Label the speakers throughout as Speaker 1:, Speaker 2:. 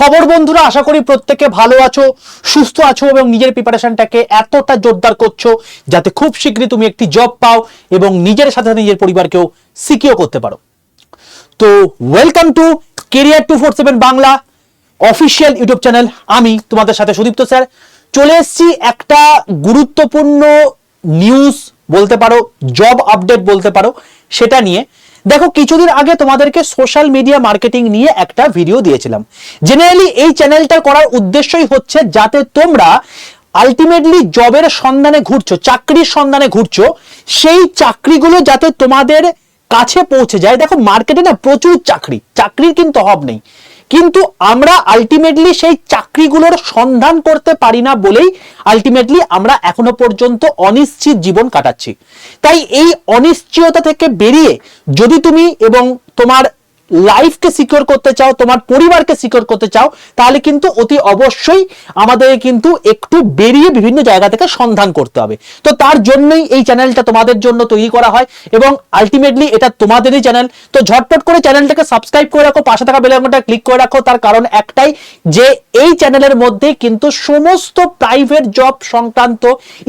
Speaker 1: খবর বন্ধুরা, আশা করি প্রত্যেকে ভালো আছো, সুস্থ আছো এবং নিজের প্রিপারেশনটাকে এতটা জোরদার করছ যাতে খুব শীঘ্রই তুমি একটি জব পাও এবং নিজের সাথে নিজের পরিবারকেও সিকিও করতে পারো। তো welcome to career two four seven Bangla official YouTube channel আমি তোমাদের সাথে সুদীপ্ত স্যার। চলে এসেছি একটা গুরুত্বপূর্ণ নিউজ বলতে পারো জব আপডেট বলতে পারো, সেটা নিয়ে। দেখো, কিছুদিন আগে তোমাদেরকে সোশ্যাল মিডিয়া মার্কেটিং নিয়ে একটা ভিডিও দিয়েছিলাম। জেনারেলি এই চ্যানেলটা করার উদ্দেশ্যই হচ্ছে যাতে তোমরা আলটিমেটলি জবের সন্ধানে ঘুরছো, চাকরির সন্ধানে ঘুরছো, সেই চাকরিগুলো যাতে তোমাদের কাছে পৌঁছে যায়। দেখো মার্কেটে না প্রচুর চাকরি, চাকরির কিন্তু অভাব নেই। কিন্তু আমরা আলটিমেটলি সেই চাকরিগুলোর সন্ধান করতে পারি না বলেই আলটিমেটলি আমরা এখনও পর্যন্ত অনিশ্চিত জীবন কাটাচ্ছি। তাই এই অনিশ্চয়তা থেকে বেরিয়ে যদি তুমি এবং তোমার লাইফকে সিকিউর করতে চাও, তোমার পরিবারকে সিকিউর করতে চাও, তাহলে কিন্তু অতি অবশ্যই আমাদের কিন্তু একটু বেরিয়ে বিভিন্ন জায়গা থেকে সন্ধান করতে হবে। তো তার জন্যই এই চ্যানেলটা তোমাদের জন্য তৈরি করা হয় এবং আলটিমেটলি এটা তোমাদেরই চ্যানেল তো ঝটপট করে চ্যানেলটাকে সাবস্ক্রাইব করে রাখো, পাশে থাকা বেল আইকনটা ক্লিক করে রাখো। তার কারণ একটাই যে এই চ্যানেলের মধ্যে কিন্তু সমস্ত প্রাইভেট জব সংক্রান্ত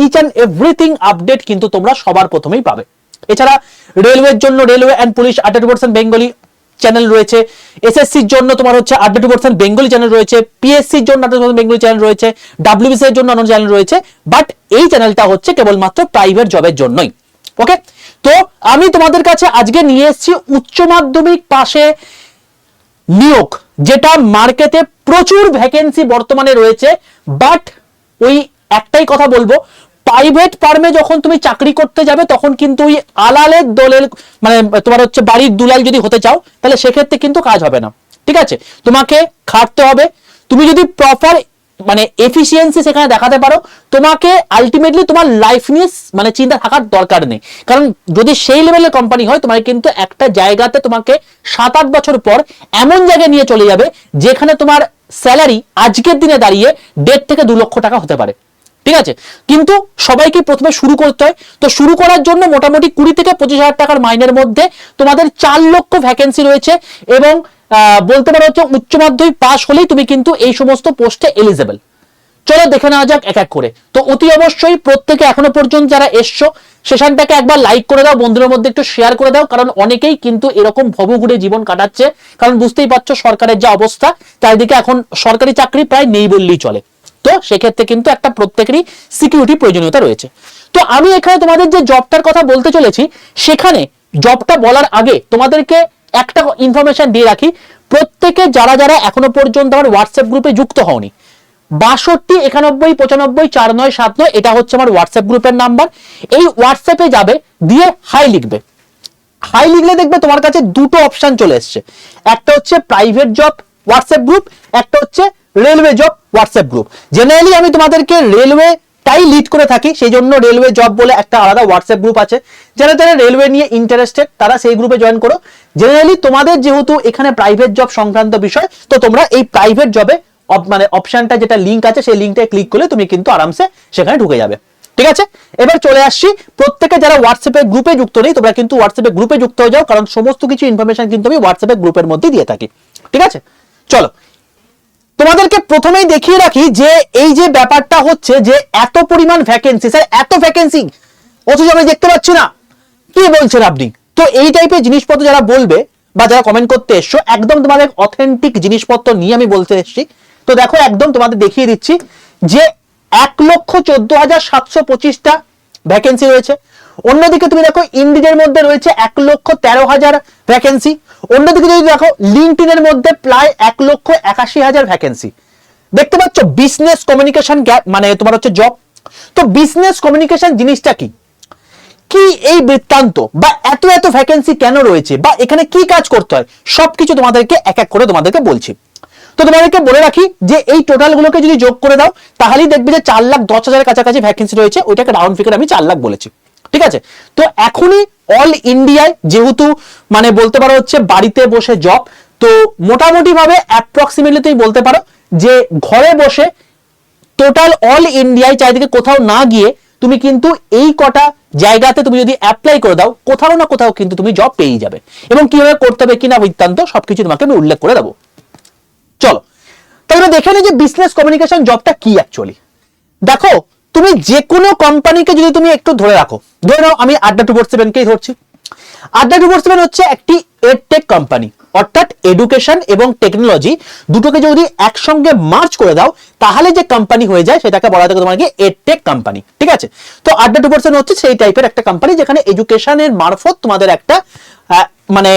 Speaker 1: ইচ অ্যান্ড এভরিথিং আপডেট কিন্তু তোমরা সবার প্রথমেই পাবে। এছাড়া রেলওয়ের জন্য রেলওয়ে অ্যান্ড পুলিশ আঠারো পার্সেন্ট বেঙ্গলি চ্যানেল রয়েছে। এসএসসির জন্য তোমার হচ্ছে আড্ডা পার্সেন্ট বেঙ্গলি চ্যানেল রয়েছে পিএসসির জন্য আড্ডা বেঙ্গলি চ্যানেল রয়েছে ডাব্লিউবিসি এর জন্য অন্য চ্যানেল রয়েছে বাট এই চ্যানেলটা হচ্ছে কেবলমাত্র প্রাইভেট জবের জন্যই। ওকে তো আমি তোমাদের কাছে আজকে নিয়ে এসেছি উচ্চ মাধ্যমিক পাশে নিয়োগ, যেটা মার্কেটে প্রচুর ভ্যাকেন্সি বর্তমানে রয়েছে বাট ওই একটাই কথা বলব প্রাইভেট ফার্মে যখন তুমি চাকরি করতে যাবে, তখন কিন্তু ওই আলালের দলের মানে তোমার হচ্ছে বাড়ির দুলাল যদি হতে চাও, তাহলে সেক্ষেত্রে কিন্তু কাজ হবে না। ঠিক আছে? তোমাকে খাটতে হবে। তুমি যদি প্রপার মানে এফিসিয়েন্সি সেখানে দেখাতে পারো, তোমাকে আলটিমেটলি তোমার লাইফ নিয়ে মানে চিন্তা থাকার দরকার নেই। কারণ যদি সেই লেভেলের কোম্পানি হয় তোমাকে কিন্তু একটা জায়গাতে তোমাকে সাত আট বছর পর এমন জায়গায় নিয়ে চলে যাবে, যেখানে তোমার স্যালারি আজকের দিনে দাঁড়িয়ে দেড় থেকে দু লক্ষ টাকা হতে পারে। ঠিক আছে? কিন্তু সবাইকে প্রথমে শুরু করতে হয়। তো শুরু করার জন্য মোটামুটি কুড়ি থেকে পঁচিশ হাজার টাকার মাইনের মধ্যে তোমাদের চার লক্ষ ভ্যাকেন্সি রয়েছে এবং বলতে পারো হচ্ছে উচ্চ মাধ্যমিক পাস হলেই তুমি কিন্তু এই সমস্ত পোস্টে এলিজেবল চলো দেখে নেওয়া যাক এক এক করে। তো অতি অবশ্যই প্রত্যেকে এখনও পর্যন্ত যারা এসছো সেশনটাকে একবার লাইক করে দাও, বন্ধুদের মধ্যে একটু শেয়ার করে দাও, কারণ অনেকেই কিন্তু এরকম ভবঘুরে জীবন কাটাচ্ছে। কারণ বুঝতেই পারছ সরকারের যা অবস্থা, চারিদিকে এখন সরকারি চাকরি প্রায় নেই বললেই চলে। তো সেক্ষেত্রে কিন্তু একটা প্রত্যেকেরই সিকিউরিটি প্রয়োজনীয়তা রয়েছে। তো আমি এখানে তোমাদের যে জবটার কথা বলতে চলেছি, সেখানে জবটা বলার আগে তোমাদেরকে একটা ইনফরমেশন দিয়ে রাখি। প্রত্যেকে যারা যারা এখনও পর্যন্ত আমার হোয়াটসঅ্যাপ গ্রুপে যুক্ত হওনি, বাষট্টি, একানব্বই, পঁচানব্বই, চার নয়, সাত নয়, এটা হচ্ছে আমার হোয়াটসঅ্যাপ গ্রুপের নাম্বার এই হোয়াটসঅ্যাপে যাবে, দিয়ে হাই লিখবে। হাই লিখলে দেখবে তোমার কাছে দুটো অপশন চলে এসছে। একটা হচ্ছে প্রাইভেট জব হোয়াটসঅ্যাপ গ্রুপ একটা হচ্ছে railway job WhatsApp group generally আমি তোমাদেরকে রেলওয়ে তাই লিড করে থাকি সেই জন্য রেলওয়ে জব বলে একটা আলাদা হোয়াটসঅ্যাপ গ্রুপ আছে। যারা যারা রেলওয়ে নিয়ে ইন্টারেস্টেড তারা সেই গ্রুপে জয়েন করো। জেনারেলি তোমাদের যেহেতু এখানে প্রাইভেট জব সংক্রান্ত বিষয়, তো তোমরা এই প্রাইভেট জবে মানে অপশনটা যেটা লিঙ্ক আছে, সেই লিঙ্কটা ক্লিক করলে তুমি কিন্তু আরামসে সেখানে ঢুকে যাবে। ঠিক আছে? এবার চলে আসছি। প্রত্যেকে যারা হোয়াটসঅ্যাপে গ্রুপে যুক্ত নেই, তোমরা কিন্তু হোয়াটসঅ্যাপে গ্রুপে যুক্ত হয়ে যাও, কারণ সমস্ত কিছু ইনফরমেশন কিন্তু আমি হোয়াটসঅ্যাপে গ্রুপের মধ্যে দিয়ে থাকি। ঠিক আছে? চলো তোমাদেরকে প্রথমেই দেখিয়ে রাখি যে এই যে ব্যাপারটা হচ্ছে যে এত পরিমাণ ভ্যাকেন্সি স্যার এত ভ্যাকেন্সি অথচ আমি দেখতে পাচ্ছি না। কি বলছেন আপনি? তো এই টাইপের জিনিসপত্র যারা বলবে বা যারা কমেন্ট করতে এসছো, একদম তোমাদের অথেন্টিক জিনিসপত্র নিয়ে আমি বলতে এসেছি। তো দেখো, একদম তোমাদের দেখিয়ে দিচ্ছি যে এক লক্ষ চোদ্দ হাজার সাতশো পঁচিশটা ভ্যাকেন্সি রয়েছে। অন্যদিকে তুমি দেখো ইন্ডিজের মধ্যে রয়েছে এক লক্ষ তেরো হাজার ভ্যাকেন্সি অন্যদিকে যদি দেখো লিঙ্কটিনের মধ্যে প্রায় এক লক্ষ একাশি হাজার ভ্যাকেন্সি দেখতে পাচ্ছ বিজনেস কমিউনিকেশন গ্যাপ মানে তোমার হচ্ছে জব তো বিজনেস কমিউনিকেশন জিনিসটা কি? কি এই বৃত্তান্ত বা এত এত ভ্যাকেন্সি কেন রয়েছে বা এখানে কি কাজ করতে হয়, সবকিছু তোমাদেরকে এক এক করে তোমাদেরকে বলছি। তো তোমাদেরকে বলে রাখি যে এই টোটাল গুলোকে যদি যোগ করে দাও, তাহলেই দেখবে যে চার লাখ দশ হাজারের কাছাকাছি ভ্যাকেন্সি রয়েছে, ওইটাকে রাউন্ড ফিগার আমি চার লাখ বলেছি। ঠিক আছে? তো এখনই অল ইন্ডিয়ায় যেহেতু মানে বলতে পারো হচ্ছে বাড়িতে বসে জব তো মোটামুটি ভাবে অ্যাপ্রক্সিমেটলি তুমি বলতে পারো যে ঘরে বসে টোটাল অল ইন্ডিয়ায় চারিদিকে কোথাও না গিয়ে তুমি কিন্তু এই কটা জায়গাতে তুমি যদি অ্যাপ্লাই করে দাও, কোথাও না কোথাও কিন্তু তুমি জব পেয়ে যাবে। এবং কীভাবে করতে হবে কিনা বৃত্তান্ত, সবকিছু তোমাকে আমি উল্লেখ করে দেবো। চলো, তাহলে দেখে নিই যে বিজনেস কমিউনিকেশন জবটা কি অ্যাকচুয়ালি দেখো তুমি যে কোনো কোম্পানিকে যদি তুমি একটু ধরে রাখো, ধরে নাও আমি আড্ডা টু ফোর সেভেনকেই ধরছি। আড্ডা টু ফোর সেভেন হচ্ছে একটি এডটেক কোম্পানি অর্থাৎ এডুকেশন এবং টেকনোলজি দুটোকে যদি একসঙ্গে মার্চ করে দাও, তাহলে যে কোম্পানি হয়ে যায় সেটাকে বলা থাকে তোমাকে এডটেক কোম্পানি ঠিক আছে? তো আড্ডা টু পার্সেন্ট হচ্ছে সেই টাইপের একটা কোম্পানি যেখানে এডুকেশনের মারফত তোমাদের একটা মানে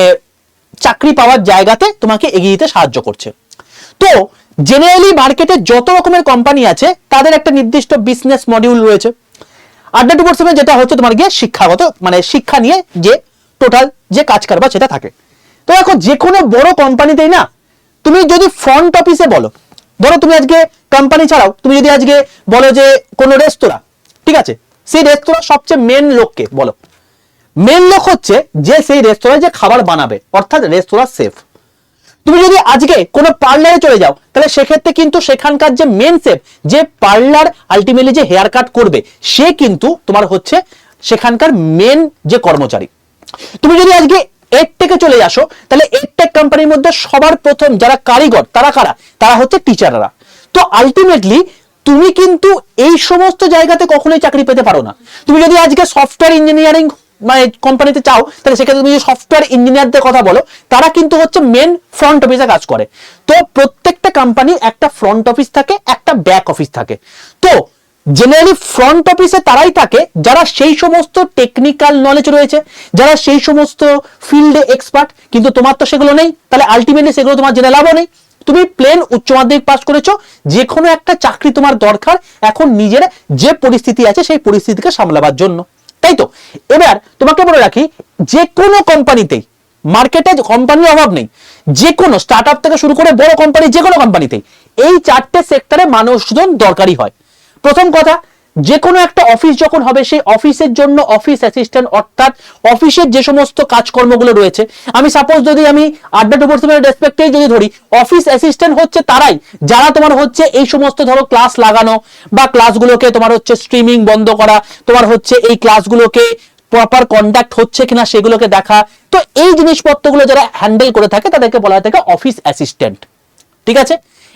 Speaker 1: চাকরি পাওয়ার জায়গাতে তোমাকে এগিয়ে যেতে সাহায্য করছে। তো জেনারেলি মার্কেটে যত রকমের কোম্পানি আছে, তাদের একটা নির্দিষ্ট বিজনেস মডিউল রয়েছে। আড্ডা টু পার্সেন্ট যেটা হচ্ছে তোমার গিয়ে শিক্ষাগত মানে শিক্ষা নিয়ে যে টোটাল যে কাজ কারবার সেটা থাকে। তো দেখো যে কোনো বড় কোম্পানিতেই না, তুমি যদি ফ্রন্ট অফিসে বলো, ধরো তুমি আজকে কোম্পানি ছাড়াও, তুমি যদি আজকে বলো যে কোনো রেস্তোরাঁ ঠিক আছে? সেই রেস্তোরাঁ সবচেয়ে মেন লোককে বলো। মেন লোক হচ্ছে যে সেই রেস্তোরাঁয় যে খাবার বানাবে, অর্থাৎ রেস্তোরাঁ সেফ তুমি যদি আজকে কোনো পার্লারে চলে যাও, তাহলে সেক্ষেত্রে কিন্তু সেখানকার যে মেন সেফ যে পার্লার আলটিমেটলি যে হেয়ার কাট করবে, সে কিন্তু তোমার হচ্ছে সেখানকার মেন যে কর্মচারী। তুমি যদি আজকে এডটেকে চলে আসো, তাহলে এডটেক কোম্পানির মধ্যে সবার প্রথম যারা কারিগর, তারা কারা? তারা হচ্ছে টিচাররা তো আলটিমেটলি তুমি কিন্তু এই সমস্ত জায়গাতে কখনোই চাকরি পেতে পারো না। তুমি যদি আজকে সফটওয়্যার ইঞ্জিনিয়ারিং মানে কোম্পানিতে চাও, তাহলে সেক্ষেত্রে তুমি সফটওয়্যার ইঞ্জিনিয়ারদের কথা বলো, তারা কিন্তু হচ্ছে মেন ফ্রন্ট অফিসে কাজ করে। তো প্রত্যেকটা কোম্পানি একটা ফ্রন্ট অফিস থাকে, একটা ব্যাক অফিস থাকে। তো জেনারেলি ফ্রন্ট অফিসে তারাই থাকে যারা সেই সমস্ত টেকনিক্যাল নলেজ রয়েছে, যারা সেই সমস্ত ফিল্ডে এক্সপার্ট কিন্তু তোমার তো সেগুলো নেই, তাহলে আলটিমেটলি সেগুলো তোমার জেনে লাভও নেই। তুমি প্লেন উচ্চ মাধ্যমিক পাস করেছ যে কোনো একটা চাকরি তোমার দরকার, এখন নিজের যে পরিস্থিতি আছে সেই পরিস্থিতিকে সামলাবার জন্য। তাই তো? এবার তোমাকে বলে রাখি যে কোনো কোম্পানিতেই মার্কেটে কোম্পানির অভাব নেই। যে কোনো স্টার্ট আপ থেকে শুরু করে বড় কোম্পানি যে কোনো কোম্পানিতেই এই চারটে সেক্টরে মানুষজন দরকারি হয়। প্রথম কথা যে কোনো একটা অফিস যখন হবে, সেই অফিসের জন্য অফিস অ্যাসিস্ট্যান্ট অর্থাৎ অফিসের যে সমস্ত কাজকর্মগুলো রয়েছে, আমি সাপোজ যদি আমি আড্ডা টু পার্সেন্টের রেসপেক্টেই যদি ধরি অফিস অ্যাসিস্ট্যান্ট হচ্ছে তারাই, যারা তোমার হচ্ছে এই সমস্ত ধরো ক্লাস লাগানো বা ক্লাসগুলোকে তোমার হচ্ছে স্ট্রিমিং বন্ধ করা, তোমার হচ্ছে এই ক্লাসগুলোকে প্রপার কন্ডাক্ট হচ্ছে কিনা সেগুলোকে দেখা, তো এই জিনিসপত্রগুলো যারা হ্যান্ডেল করে থাকে, তাদেরকে বলা থাকে অফিস অ্যাসিস্ট্যান্ট ঠিক আছে?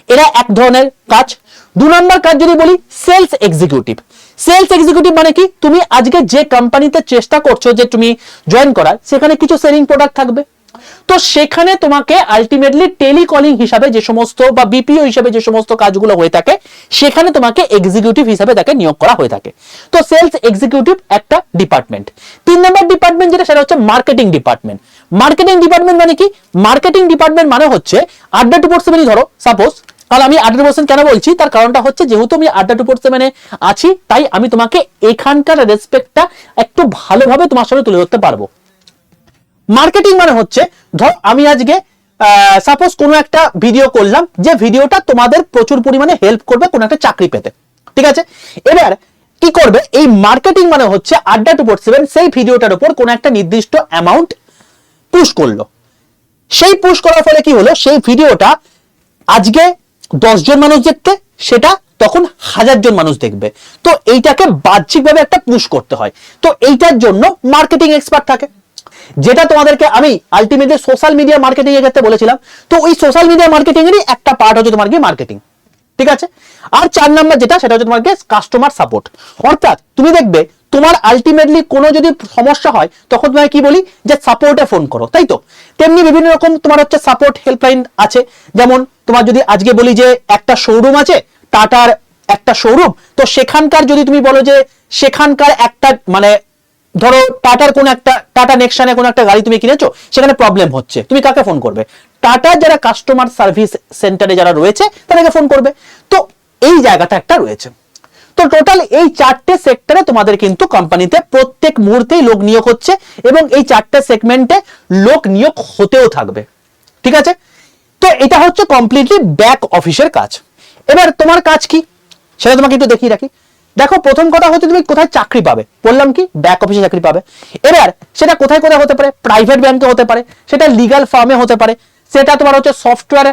Speaker 1: এরা এক ধরনের কাজ। দু নম্বর কাজ যদি বলি সেলস এক্সিকিউটিভ সেলস এক্সিকিউটিভ মানে কি? তুমি আজকে যে কোম্পানিতে চেষ্টা করছ যে তুমি জয়েন করার, সেখানে কিছু সেলিং প্রোডাক্ট থাকবে। তো সেখানে তোমাকে আলটিমেটলি টেলিকলিং হিসাবে যে সমস্ত বা বিপিও হিসাবে যে সমস্ত কাজগুলো হয়ে থাকে, সেখানে তোমাকে এক্সিকিউটিভ হিসাবে তাকে নিয়োগ করা হয়ে থাকে। তো সেলস এক্সিকিউটিভ একটা ডিপার্টমেন্ট তিন নম্বর ডিপার্টমেন্ট যেটা, সেটা হচ্ছে মার্কেটিং ডিপার্টমেন্ট মার্কেটিং ডিপার্টমেন্ট মানে কি? মার্কেটিং ডিপার্টমেন্ট মানে হচ্ছে আড্ডা টু ফোর ধরো সাপোজ কারণ আমি আড্ডা পার্সেন্ট কেন বলছি? তার কারণটা হচ্ছে যেহেতু আমি আড্ডা টু সেভেনে আছি, তাই আমি তোমাকে এখানকার রেসপেক্টটা একটু ভালোভাবে তোমার সামনে তুলে ধরতে পারব। মার্কেটিং মানে হচ্ছে, ধর আমি আজকে সাপোজ কোনো একটা ভিডিও করলাম, যে ভিডিওটা তোমাদের প্রচুর পরিমাণে হেল্প করবে কোনো একটা চাকরি পেতে। ঠিক আছে? এবার, কি করবে? এই মার্কেটিং মানে হচ্ছে আড্ডা টু সেভেন সেই ভিডিওটার উপর কোনো একটা নির্দিষ্ট অ্যামাউন্ট পুশ করল। সেই পুশ করার ফলে কি হলো? সেই ভিডিওটা আজকে জন মানুষ দেখতে, সেটা তখন হাজার জন মানুষ দেখবে। তো এইটাকে বাহ্যিকভাবে একটা পুশ করতে হয়। তো এইটার জন্য মার্কেটিং এক্সপার্ট থাকে। যেটা তোমাদেরকে আমি আলটিমেটলি সোশ্যাল মিডিয়া মার্কেটিং এর ক্ষেত্রে বলেছিলাম। তো ওই সোশ্যাল মিডিয়া মার্কেটিং এরই একটা পার্ট হচ্ছে তোমার কি মার্কেটিং ঠিক আছে? আর চার নাম্বার যেটা, সেটা হচ্ছে তোমার কাস্টমার সাপোর্ট অর্থাৎ তুমি দেখবে তোমার আলটিমেটলি কোনো যদি সমস্যা হয়, তখন তোমায় কি বলি? যে সাপোর্টে ফোন করো, তাই তো? তেমনি বিভিন্ন রকম তোমার হচ্ছে সাপোর্ট হেল্পলাইন আছে। যেমন তোমার যদি আজকে বলি যে একটা শোরুম আছে, টাটার একটা শোরুম তো সেখানকার যদি তুমি বলো যে সেখানকার একটা মানে ধরো টাটার কোন একটা, টাটা নেক্সানে কোন একটা গাড়ি তুমি কিনেছো, সেখানে প্রবলেম হচ্ছে। তুমি কাকে ফোন করবে? টাটার যারা কাস্টমার সার্ভিস সেন্টারে যারা রয়েছে, তাদেরকে ফোন করবে। তো এই জায়গাটা একটা রয়েছে। তো টোটাল এই চারটে সেক্টরে তোমাদের কিন্তু কোম্পানিতে প্রত্যেক মুহূর্তেই লোক নিয়োগ হচ্ছে এবং এই চারটে সেগমেন্টে লোক নিয়োগ হতেও থাকবে। ঠিক আছে? তো এটা হচ্ছে কমপ্লিটলি ব্যাক অফিসের কাজ। এবার তোমার কাজ কি? সেটা তোমাকে একটু দেখিয়ে রাখি। দেখো, প্রথম কথা হচ্ছে তুমি কোথায় চাকরি পাবে? বললাম কি? ব্যাক অফিসে চাকরি পাবে। এবার সেটা কোথায় কোথায় হতে পারে? প্রাইভেট ব্যাংকে হতে পারে। সেটা লিগাল ফার্মে হতে পারে। সেটা তোমার হচ্ছে সফটওয়্যার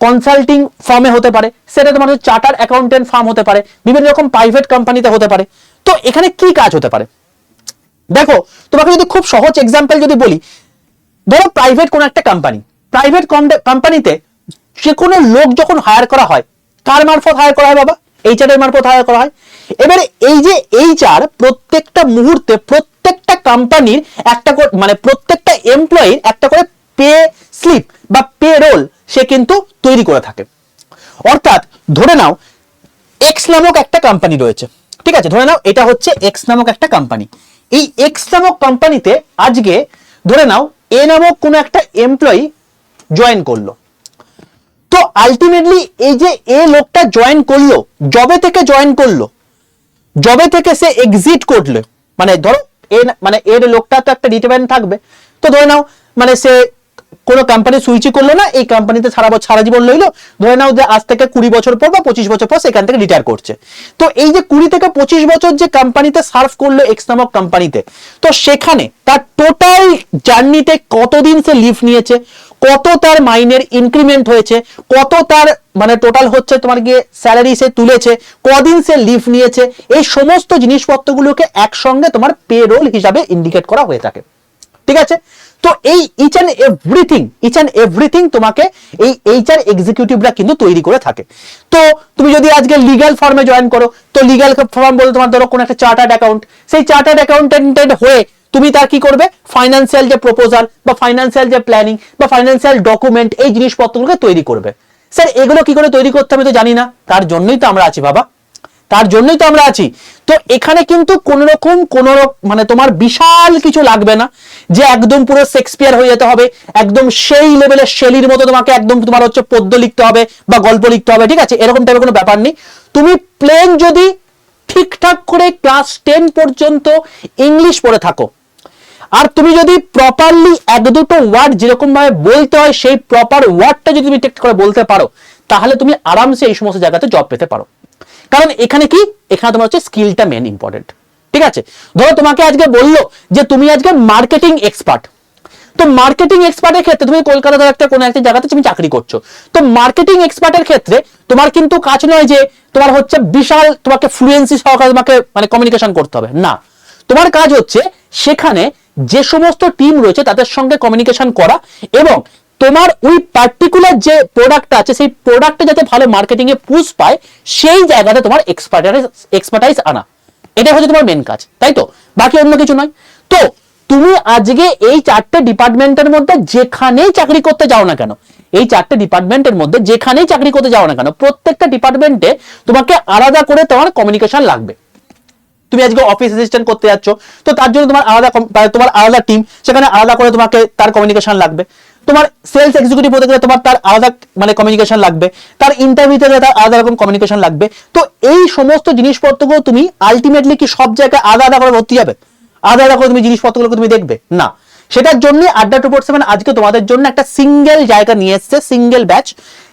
Speaker 1: কনসাল্টিং ফার্মে হতে পারে, সেটা তোমার চার্টার অ্যাকাউন্টেন্ট ফার্ম হতে পারে, বিভিন্ন রকম প্রাইভেট কোম্পানিতে হতে পারে। তো এখানে কি কাজ হতে পারে? দেখো, তোমাকে যদি খুব সহজ এক্সাম্পল যদি বলি, ধরো প্রাইভেট কোন একটা কোম্পানি প্রাইভেট কোম্পানিতে যে কোনো লোক যখন হায়ার করা হয়, কার মারফত হায়ার করা হয় বাবা? এইচআর এর মারফত হায়ার করা হয়। এবারে এই যে এইচআর প্রত্যেকটা মুহূর্তে প্রত্যেকটা কোম্পানির একটা মানে প্রত্যেকটা এমপ্লয়ির একটা করে পে স্লিপ বা পে রোল সে কিন্তু তৈরি করে থাকে। অর্থাৎ ধরে নাও এক্স নামক একটা কোম্পানি রয়েছে। ঠিক আছে, ধরে নাও, এটা হচ্ছে এক্স নামক একটা কোম্পানি এই এক্স নামক কোম্পানিতে আজকে ধরে নাও এ নামক কোনো একটা এমপ্লয়ি জয়েন করল। তো আলটিমেটলি এই যে এ লোকটা জয়েন করল জবে থেকে জয়েন করল জবে থেকে সে এক্সিট করল মানে ধরো এ মানে এর লোকটা তো একটা রিটায়ারমেন্ট থাকবে। তো ধরে নাও মানে সে কোনো কোম্পানি সুইচই করল না, এই কোম্পানিতে সারা বছর, সারা জীবন লইলো ধরে নাও যে আজ থেকে কুড়ি বছর পর বা পঁচিশ বছর পর সেখান থেকে রিটায়ার করছে। তো এই যে কুড়ি থেকে পঁচিশ বছর যে কোম্পানিতে সার্ভ করল এক্স নামক কোম্পানিতে তো সেখানে তার টোটাল জার্নিতে কতদিন সে লিভ নিয়েছে? কত তার মাইনের ইনক্রিমেন্ট হয়েছে? কত তার মানে টোটাল হচ্ছে তোমার গিয়ে স্যালারি সে তুলেছে? কদিন সে লিভ নিয়েছে? এই সমস্ত জিনিসপত্রগুলোকে একসঙ্গে তোমার পে রোল হিসাবে ইন্ডিকেট করা হয়ে থাকে। ঠিক আছে? তো এই each and everything each and everything তোমাকে এই এইচআর এক্সিকিউটিভরা কিন্তু তৈরি করে থাকে। তো তুমি যদি আজকে লিগ্যাল ফর্মে জয়েন করো, তো লিগ্যাল ফর্ম বলতে তোমার ধরো কোনো একটা চার্টার্ড অ্যাকাউন্ট সেই চার্টার্ড অ্যাকাউন্টেন্টেড হয়ে তুমি তার কি করবে? ফাইন্যান্সিয়াল যে প্রপোজাল বা ফাইন্যান্সিয়াল যে প্ল্যানিং বা ফাইন্যান্সিয়াল ডকুমেন্ট এই জিনিসপত্রগুলোকে তৈরি করবে। স্যার এগুলো কি করে তৈরি করতে হবে তো জানি না, তার জন্যই তো আমরা আছি বাবা। তার জন্যই তো আমরা আছি। তো এখানে কিন্তু কোন রকম, কোন মানে তোমার বিশাল কিছু লাগবে না যে একদম পুরো শেক্সপিয়ার হয়ে যেতে হবে, একদম সেই লেভেলের শেলির মতো তোমাকে একদম তোমার হচ্ছে পদ্য লিখতে হবে বা গল্প লিখতে হবে, ঠিক আছে? এরকম টাইপের কোনো ব্যাপার নেই। তুমি প্লেন যদি ঠিকঠাক করে ক্লাস টেন পর্যন্ত ইংলিশ পড়ে থাকো, আর তুমি যদি প্রপারলি এক দুটো ওয়ার্ড যেরকম ভাবে বলতে হয়, সেই প্রপার ওয়ার্ডটা যদি তুমি ঠিক করে বলতে পারো, তাহলে তুমি আরামসে এই সমস্ত জায়গাতে জব পেতে পারো। কারণ এখানে কি? এখানে তোমার হচ্ছে স্কিলটা মেন ইম্পর্টেন্ট ঠিক আছে? ধরো তোমাকে আজকে বলল যে তুমি আজকে মার্কেটিং এক্সপার্ট তো মার্কেটিং এক্সপার্টের ক্ষেত্রে তুমি কলকাতার একটা কোনো একটা জায়গাতে তুমি চাকরি করছ। তো মার্কেটিং এক্সপার্টের ক্ষেত্রে তোমার কিন্তু কাজ নয় যে তোমার হচ্ছে বিশাল তোমাকে ফ্লুয়েন্সি সহকারে তোমাকে মানে কমিউনিকেশন করতে হবে। না। তোমার কাজ হচ্ছে সেখানে যে সমস্ত টিম রয়েছে তাদের সঙ্গে কমিউনিকেশন করা এবং তোমার ওই পার্টিকুলার যে প্রোডাক্টটা আছে, সেই প্রোডাক্টটা যাতে ভালো মার্কেটিং এ পুশ পায়, সেই জায়গাতে তোমার এক্সপার্টাইজ এক্সপার্টাইজ আনা। এটা হচ্ছে তোমার মেন কাজ, তাই তো? বাকি অন্য কিছু নয়। তো, তুমি আজকে এই চারটে ডিপার্টমেন্টের মধ্যে যেখানেই চাকরি করতে যাও না কেন, এই চারটে ডিপার্টমেন্টের মধ্যে যেখানেই চাকরি করতে যাও না কেন, প্রত্যেকটা ডিপার্টমেন্টে তোমাকে আলাদা করে তোমার কমিউনিকেশন লাগবে। তুমি আজকে অফিস অ্যাসিস্ট্যান্ট করতে যাচ্ছ, তো তার জন্য তোমার আলাদা তোমার আলাদা টিম সেখানে আলাদা করে তোমাকে তার কমিউনিকেশন লাগবে। তোমার সেলস এক্সিকিউটিভ হতে গেলে তোমার তার আলাদা মানে কমিউনিকেশন লাগবে, তার ইন্টারভিউতে গেলে তার আলাদা রকম কমিউনিকেশন লাগবে। তো এই সমস্ত জিনিসপত্রগুলো তুমি আলটিমেটলি কি সব জায়গায় আলাদা আলাদা করে ভর্তি যাবে আলাদা আলাদা করে তুমি জিনিসপত্রগুলোকে তুমি দেখবে? না। সেটার জন্য আড্ডা টু সেভেন আজকে তোমাদের জন্য একটা সিঙ্গেল জায়গা নিয়ে এসছে সিঙ্গেল ব্যাচ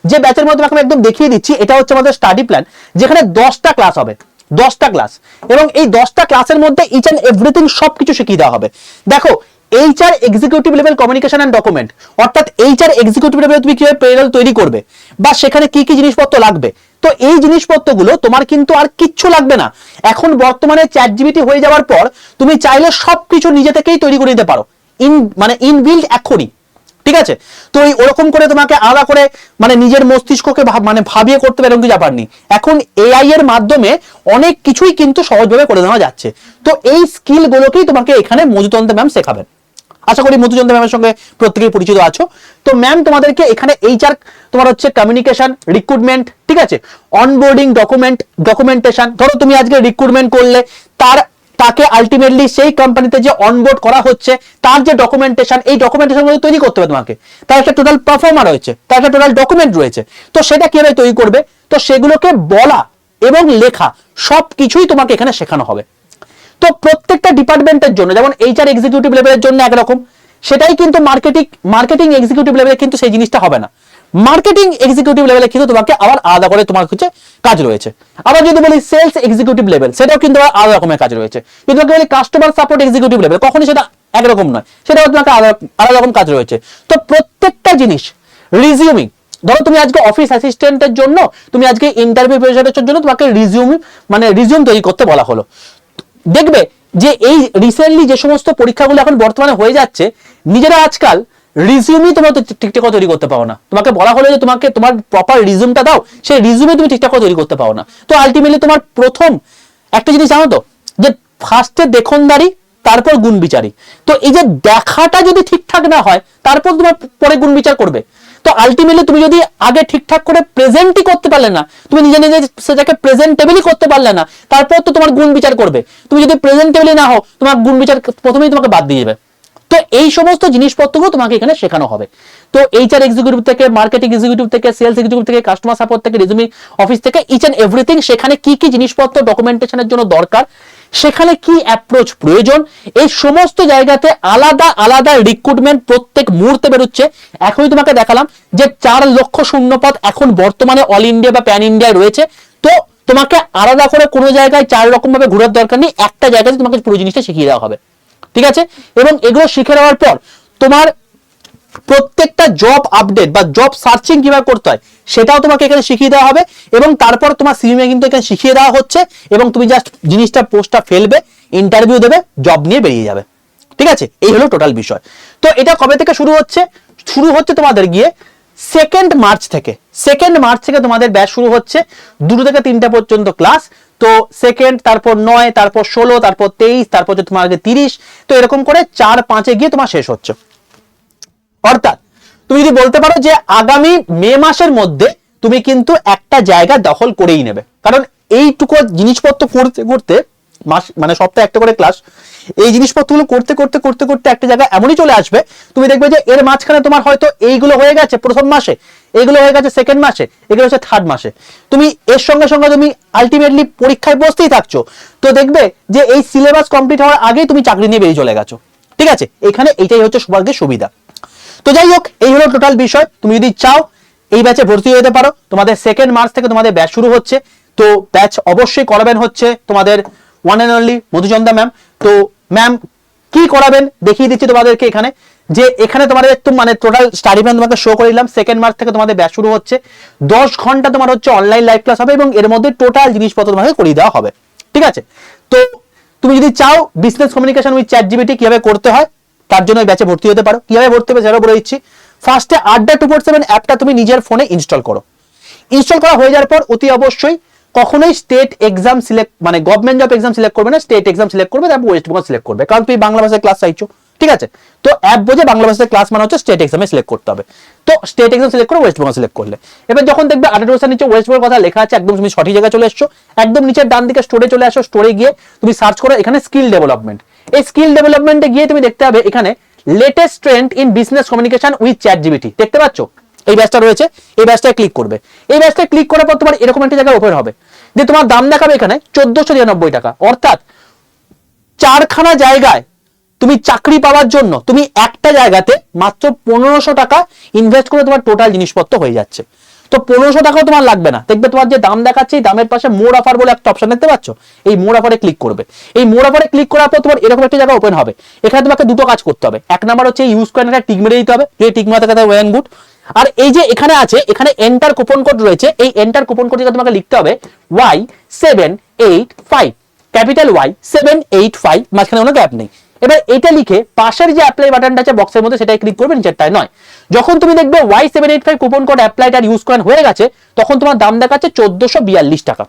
Speaker 1: যে ব্যাচের মধ্যে আমি একদম দেখিয়ে দিচ্ছি, এটা হচ্ছে আমাদের স্টাডি প্ল্যান যেখানে দশটা ক্লাস হবে। দশটা ক্লাস এবং এই দশটা ক্লাসের মধ্যে ইচ অ্যান্ড এভরিথিং সবকিছু শিখিয়ে দেওয়া হবে। দেখো HR executive level communication and document অর্থাৎ এইচআর এক্সিকিউটিভ লেভেলে তুমি কীভাবে পেরোল তৈরি করবে? বা সেখানে কি কি জিনিসপত্র লাগবে? তো এই জিনিসপত্রগুলো তোমার কিন্তু আর কিচ্ছু লাগবে না। এখন বর্তমানে চ্যাট জিবিটি হয়ে যাওয়ার পর তুমি চাইলে সবকিছু নিজে থেকেই তৈরি করে নিতে পারো। ইন মানে ইনবিল্ড এখনই ঠিক আছে? তো এই ওরকম করে তোমাকে আলাদা করে মানে নিজের মস্তিষ্ককে মানে ভাবিয়ে করতে পারে কিছু ব্যাপার নেই। এখন এআই এর মাধ্যমে অনেক কিছুই কিন্তু সহজভাবে করে দেওয়া যাচ্ছে। তো এই স্কিল গুলোকেই তোমাকে এখানে মজুতন্ত্র ম্যাম শেখাবেন। আশা করি মধুচন্দ্র ম্যামের সঙ্গে প্রত্যেকেই পরিচিত আছো। তো ম্যাম তোমাদেরকে এখানে এইচআর তোমার হচ্ছে কমিউনিকেশন রিক্রুটমেন্ট ঠিক আছে? অনবোর্ডিং ডকুমেন্ট ডকুমেন্টেশন ধরো তুমি আজকে রিক্রুটমেন্ট করলে, তার, তাকে আলটিমেটলি সেই কোম্পানিতে যে অনবোর্ড করা হচ্ছে, তার যে ডকুমেন্টেশন এই ডকুমেন্টেশন তৈরি করতে হবে তোমাকে। তার একটা টোটাল পারফর্মার রয়েছে, তার একটা টোটাল ডকুমেন্ট রয়েছে। তো সেটা কীভাবে তৈরি করবে? তো সেগুলোকে বলা এবং লেখা সব কিছুই তোমাকে এখানে শেখানো হবে। তো প্রত্যেকটা ডিপার্টমেন্টের জন্য, যেমন এইচআর এক্সিকিউটিভ লেভেলের জন্য একরকম, সেটাই কিন্তু মার্কেটিং মার্কেটিং এক্সিকিউটিভ লেভেলে কিন্তু সেই জিনিসটা হবে না। মার্কেটিং এক্সিকিউটিভ লেভেলে কিন্তু তোমাকে আবার আলাদা করে তোমার হচ্ছে কাজ রয়েছে। আবার যদি বলি সেলস এক্সিকিউটিভ লেভেল সেটাও কিন্তু আবার আলাদা রকমের কাজ রয়েছে। যদি তোমাকে বলি কাস্টমার সাপোর্ট এক্সিকিউটিভ লেভেল কখনই সেটা একরকম নয়, সেটাও তোমাকে আলাদা রকম কাজ রয়েছে। তো প্রত্যেকটা জিনিস রিজিউমিং ধরো তুমি আজকে অফিস অ্যাসিস্ট্যান্টের জন্য, তুমি আজকে ইন্টারভিউ প্রেজারের জন্য তোমাকে রিজিউম মানে রিজিউম তৈরি করতে বলা হলো। দেখবে যে এই রিসেন্টলি যে সমস্ত পরীক্ষাগুলো এখন বর্তমানে হয়ে যাচ্ছে, নিজেরা আজকাল রিজিউমই তোমরা ঠিকঠাক তৈরি করতে পারো না। তোমাকে বলা হলো যে তোমাকে তোমার প্রপার রিজিউমটা দাও, সেই রিজিউমে তুমি ঠিকঠাক তৈরি করতে পারো না। তো আলটিমেটলি তোমার প্রথম একটা জিনিস জানো তো, যে ফার্স্টে দেখনদারি, তারপর গুণ বিচারি তো এই যে দেখাটা যদি ঠিকঠাক না হয়, তারপর তোমার পরে গুণ বিচার করবে। তো আলটিমেটলি তুমি যদি আগে ঠিকঠাক করে প্রেজেন্টই করতে পারলে না, তুমি নিজে নিজে সেটাকে প্রেজেন্টেবলই করতে পারলে না, তারপর তো তোমার গুণ বিচার করবে। তুমি যদি প্রেজেন্টেবলই না হও, তোমার গুণ বিচার প্রথমেই তোমাকে বাদ দিয়ে যাবে তো এই সমস্ত জিনিসপত্রগুলো তোমাকে এখানে শেখানো হবে। তো এইচআর এক্সিকিউটিভ থেকে মার্কেটিং এক্সিকিউটিভ থেকে সেলস এক্সিকিউটিভ থেকে কাস্টমার সাপোর্ট থেকে রিজুমি অফিস থেকে ইচ অ্যান্ড এভরিথিং সেখানে কি কি জিনিসপত্র ডকুমেন্টেশনের জন্য দরকার, সেখানে কি অ্যাপ্রোচ প্রয়োজন, এই সমস্ত জায়গাতে আলাদা আলাদা রিক্রুটমেন্ট প্রত্যেক মুহূর্তে বেরোচ্ছে। এখনই তোমাকে দেখালাম যে চার লক্ষ শূন্যপদ এখন বর্তমানে অল ইন্ডিয়া বা প্যান ইন্ডিয়ায় রয়েছে। তো তোমাকে আলাদা করে কোনো জায়গায় চার রকম ভাবে ঘোরার দরকার নেই, একটা জায়গাতে তোমাকে পুরো জিনিসটা শিখিয়ে দেওয়া হবে। ঠিক আছে? এবং এগুলো শিখে নেওয়ার পর তোমার প্রত্যেকটা জব আপডেট বা জব সার্চিং কীভাবে করতে হয়, সেটাও তোমাকে এখানে শিখিয়ে দেওয়া হবে এবং তারপর তোমার সিভিমে কিন্তু এখানে শিখিয়ে দেওয়া হচ্ছে এবং তুমি জাস্ট জিনিসটা পোস্টটা ফেলবে ইন্টারভিউ দেবে জব নিয়ে বেরিয়ে যাবে। ঠিক আছে? এই হলো টোটাল বিষয়। তো এটা কবে থেকে শুরু হচ্ছে? শুরু হচ্ছে তোমাদের গিয়ে সেকেন্ড মার্চ থেকে। সেকেন্ড মার্চ থেকে তোমাদের ব্যাচ শুরু হচ্ছে দুটো থেকে তিনটা পর্যন্ত ক্লাস তো সেকেন্ড তারপর নয়, তারপর ষোলো, তারপর তেইশ, তারপর তোমার আগে তিরিশ। তো এরকম করে চার, পাঁচে গিয়ে তোমার শেষ হচ্ছে। অর্থাৎ তুমি যদি বলতে পারো যে আগামী মে মাসের মধ্যে তুমি কিন্তু একটা জায়গা দখল করেই নেবে। কারণ এইটুকু জিনিসপত্র করতে করতে মাস মানে সপ্তাহে একটা করে ক্লাস এই জিনিসপত্রগুলো করতে করতে করতে করতে একটা জায়গায় এমনই চলে আসবে, তুমি দেখবে যে এর মাঝখানে তোমার হয়তো এইগুলো হয়ে গেছে প্রথম মাসে, এইগুলো হয়ে গেছে সেকেন্ড মাসে, এগুলো হচ্ছে থার্ড মাসে। তুমি এর সঙ্গে সঙ্গে তুমি আলটিমেটলি পরীক্ষায় বসতেই থাকছো। তো দেখবে যে এই সিলেবাস কমপ্লিট হওয়ার আগেই তুমি চাকরি নিয়ে বেরিয়ে চলে গেছো। ঠিক আছে? এখানে এইটাই হচ্ছে সবার সুবিধা। তো যাই হোক, এই হলো টোটাল বিষয়। তুমি যদি চাও, এই ব্যাচে ভর্তি হতে পারো। তোমাদের সেকেন্ড মার্চ থেকে তোমাদের ব্যাচ শুরু হচ্ছে। তো ব্যাচ অবশ্যই করাবেন হচ্ছে তোমাদের one and only Madhuchanda ma'am তো ম্যাম কি করাবেন দেখিয়ে দিচ্ছি তোমাদেরকে এখানে। যে এখানে তোমাদের একটু মানে টোটাল স্টাডি প্ল্যান তোমাকে শো করে দিলাম। সেকেন্ড মার্চ থেকে তোমাদের ব্যাচ শুরু হচ্ছে। দশ ঘণ্টা তোমার হচ্ছে অনলাইন লাইভ ক্লাস হবে এবং এর মধ্যে টোটাল জিনিসপত্র তোমাকে করিয়ে দেওয়া হবে। ঠিক আছে? তো তুমি যদি চাও business communication with chat GPT কীভাবে করতে হয় তার জন্য ব্যাচে ভর্তি হতে পারো। কীভাবে ভর্তি হবে সেটাও বলে দিচ্ছি। ফার্স্টে আড্ডা টু ফোর সেভেন অ্যাপটা তুমি নিজের ফোনে ইনস্টল করো। ইনস্টল করা হয়ে যাওয়ার পর অতি অবশ্যই কখনোই স্টেট এক্সাম সিলেক্ট মানে গভর্নমেন্ট জব এক্সাম সিলেক্ট করবে না স্টেট এক্সাম সিলেক্ট করবে, তারপর ওয়েস্ট বেঙ্গল সিলেক্ট করবে। কারণ তুমি বাংলা ভাষায় ক্লাস চাইছো, ঠিক আছে? তো অ্যাপ বোঝে বাংলা ভাষায় ক্লাস মানে হচ্ছে স্টেট এক্সামে সিলেক্ট করতে হবে। তো স্টেট এক্সাম সিলেক্ট করে ওয়েস্ট বেঙ্গল সিলেক্ট করলে। এবার যখন দেখবে আঠারো বছর নিচে ওয়েস্ট বেঙ্গল কথা লেখা আছে, একদম তুমি সঠিক জায়গায় চলে এসছো, একদম নিচের ডান দিকে স্টোরে চলে আসো স্টোরে গিয়ে তুমি সার্চ করো, এখানে স্কিল ডেভেলপমেন্ট এই স্কিল ডেভেলপমেন্টে গিয়ে তুমি দেখতে হবে এখানে latest trend in business communication with chat GPT দেখতে পাচ্ছ? এই ব্যাচটা রয়েছে, এই ব্যাচটায় ক্লিক করবে। এই ব্যাচটায় ক্লিক করার পর তোমার এরকম একটা জায়গায় ওপেন হবে। যে তোমার দাম দেখাবে এখানে চোদ্দশো নিরানব্বই টাকা। অর্থাৎ চারখানা জায়গায় তুমি চাকরি পাওয়ার জন্য তুমি একটা জায়গাতে মাত্র পনেরোশো টাকা ইনভেস্ট করে তোমার টোটাল জিনিসপত্র হয়ে যাচ্ছে। তো পনেরোশো টাকাও তোমার লাগবে না। দেখবে তোমার যে দাম দেখাচ্ছে, এই দামের পাশে মোর অফার বলে একটা অপশন দেখতে পাচ্ছ? এই মোর অফারে ক্লিক করবে। এই মোর অফারে ক্লিক করার পর তোমার এরকম একটা জায়গা ওপেন হবে। এখানে তোমাকে দুটো কাজ করতে হবে। এক নাম্বার হচ্ছে ইউজ কয়েন একটা টিক মেরে দিতে হবে। যদি টিক মারা থাকে ওয়েন গুড আর এই যে এখানে আছে, এখানে এন্টার কুপন কোড রয়েছে। এই এন্টার কুপন কোড তোমাকে লিখতে হবে Y seven eight five capital Y seven eight five মাঝখানে কোনো গ্যাপ নেই। এবার এটা লিখে পাশের যে অ্যাপ্লাই বাটনটা আছে বক্সের মধ্যে সেটাই ক্লিক করবে নিচেরটায় নয়। যখন তুমি দেখবে Y seven eight five coupon code applied আর ইউজ করেন হয়ে গেছে, তখন তোমার দাম দেখাচ্ছে চোদ্দশো বিয়াল্লিশ টাকা।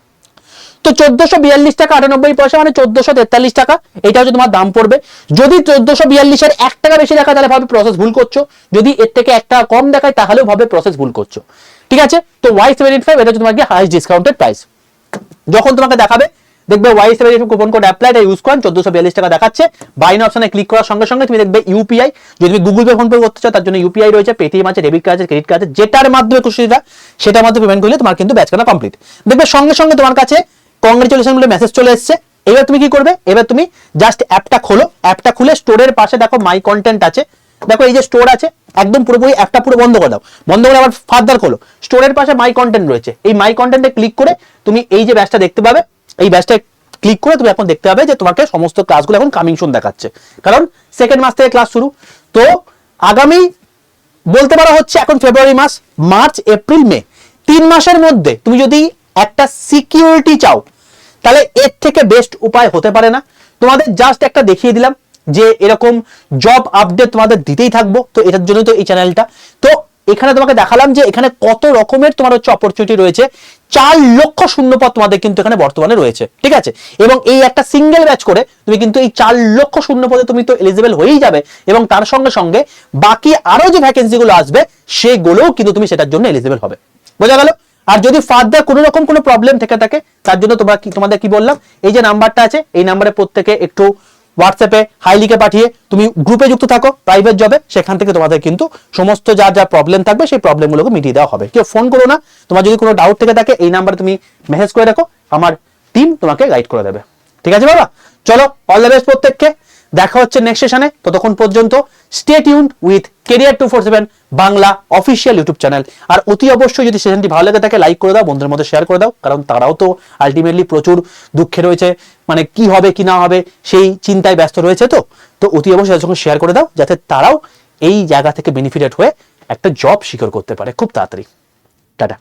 Speaker 1: তো চোদ্দশো বিয়াল্লিশ টাকা আটানব্বই পয়সা মানে চোদ্দশো তেতাল্লিশ টাকা, এটা হচ্ছে তোমার দাম পড়বে। যদি চোদ্দশো বিয়াল্লিশের এক টাকা বেশি দেখা তাহলে ভাবে প্রসেস ভুল করছ। যদি এর থেকে এক টাকা কম দেখায়, তাহলেও ভাবে প্রসেস ভুল করছ। ঠিক আছে? তো ওয়াই সেভেন এইট ফাইভ এটা হচ্ছে তোমার হাইস্ট ডিসকাউন্টেড প্রাইস যখন তোমাকে দেখাবে দেখবে Y seven eight coupon code applied use করেন, চোদ্দশো বিয়াল্লিশ টাকা দেখাচ্ছে। বাইন অপশনে ক্লিক করার সঙ্গে সঙ্গে তুমি দেখবে ইউপিআই যদি তুমি গুগল পে ফোন পে করতে চাও, তার জন্য ইউপিআই রয়েছে পেটিএম আছে ডেবিট কার্ড আছে ক্রেডিট কার্ড আছে, যেটার মাধ্যমে খুশিটা সেটার মাধ্যমে পেমেন্ট করলে তোমার কিন্তু ব্যাচ কেনা কমপ্লিট দেখবে সঙ্গে সঙ্গে তোমার কাছে কংগ্রেচুলেশন বলে মেসেজ চলে এসছে। এবার তুমি কি করবে? এবার তুমি জাস্ট অ্যাপটা খোলো। অ্যাপটা খুলে স্টোরের পাশে দেখো মাই কন্টেন্ট আছে। দেখো এই যে স্টোর আছে, একদম পুরোপুরি অ্যাপটা পুরো বন্ধ করে দাও। বন্ধ করে আবার ফার্দার খোলো। স্টোরের পাশে মাই কন্টেন্ট রয়েছে। এই মাই কন্টেন্টে ক্লিক করে তুমি এই যে ব্যাচটা দেখতে পাবে এই ব্যাচটা ক্লিক করে তুমি এখন দেখতে পাবে যে তোমাকে সমস্ত ক্লাসগুলো এখন কামিং শুন দেখাচ্ছে। কারণ সেকেন্ড মাস থেকে ক্লাস শুরু। তো আগামী বলতে পারা হচ্ছে এখন ফেব্রুয়ারি মাস মার্চ এপ্রিল মে তিন মাসের মধ্যে তুমি যদি একটা সিকিউরিটি চাও, তাহলে এর থেকে বেস্ট উপায় হতে পারে না। তোমাদের জাস্ট একটা দেখিয়ে দিলাম যে এরকম জব আপডেট তোমাদের দিতেই থাকব। তো এটার জন্য তো এই চ্যানেলটা তো এখানে তোমাকে দেখালাম যে এখানে কত রকমের তোমার হচ্ছে অপরচুনিটি রয়েছে। চার লক্ষ শূন্যপদ তোমাদের কিন্তু এখানে বর্তমানে রয়েছে, ঠিক আছে? এবং এই একটা সিঙ্গেল ব্যাচ করে তুমি কিন্তু এই চার লক্ষ শূন্যপদে তুমি তো এলিজিবল হয়েই যাবে এবং তার সঙ্গে সঙ্গে বাকি আরও যে ভ্যাকেন্সি গুলো আসবে, সেগুলোও কিন্তু তুমি সেটার জন্য এলিজিবল হবে। বোঝা গেল? আর যদি ফার্দার কোনো রকম কোনো প্রবলেম থেকে থাকে, তার জন্য তোমরা তোমাদের কি বললাম? এই যে নাম্বারটা আছে, এই নাম্বারে প্রত্যেকে একটু হোয়াটসঅ্যাপে হাই লিখে পাঠিয়ে তুমি গ্রুপে যুক্ত থাকো প্রাইভেট জবে সেখান থেকে তোমাদের কিন্তু সমস্ত যা যা প্রবলেম থাকবে সেই প্রবলেমগুলোকে মিটিয়ে দেওয়া হবে। কেউ ফোন করো না, তোমার যদি কোনো ডাউট থেকে থাকে, এই নাম্বারে তুমি মেসেজ করে রাখো আমার টিম তোমাকে গাইড করে দেবে। ঠিক আছে বাবা? চলো অল দ্য বেস্ট প্রত্যেককে। দেখা হচ্ছে নেক্সট সেশনে ততক্ষণ পর্যন্ত stay tune with career two four seven Bangla official YouTube channel আর অতি অবশ্যই যদি সেশনটি ভালো লাগে থাকে লাইক করে দাও, বন্ধুদের মধ্যে শেয়ার করে দাও, কারণ তারাও তো আলটিমেটলি প্রচুর দুঃখে রয়েছে। মানে কি হবে, কি না হবে, সেই চিন্তায় ব্যস্ত রয়েছে তো। তো অতি অবশ্যই তাদের সঙ্গে শেয়ার করে দাও, যাতে তারাও এই জায়গা থেকে বেনিফিটেড হয়ে একটা জব সিকিউর করতে পারে। খুব তাড়াতাড়ি। টাটা।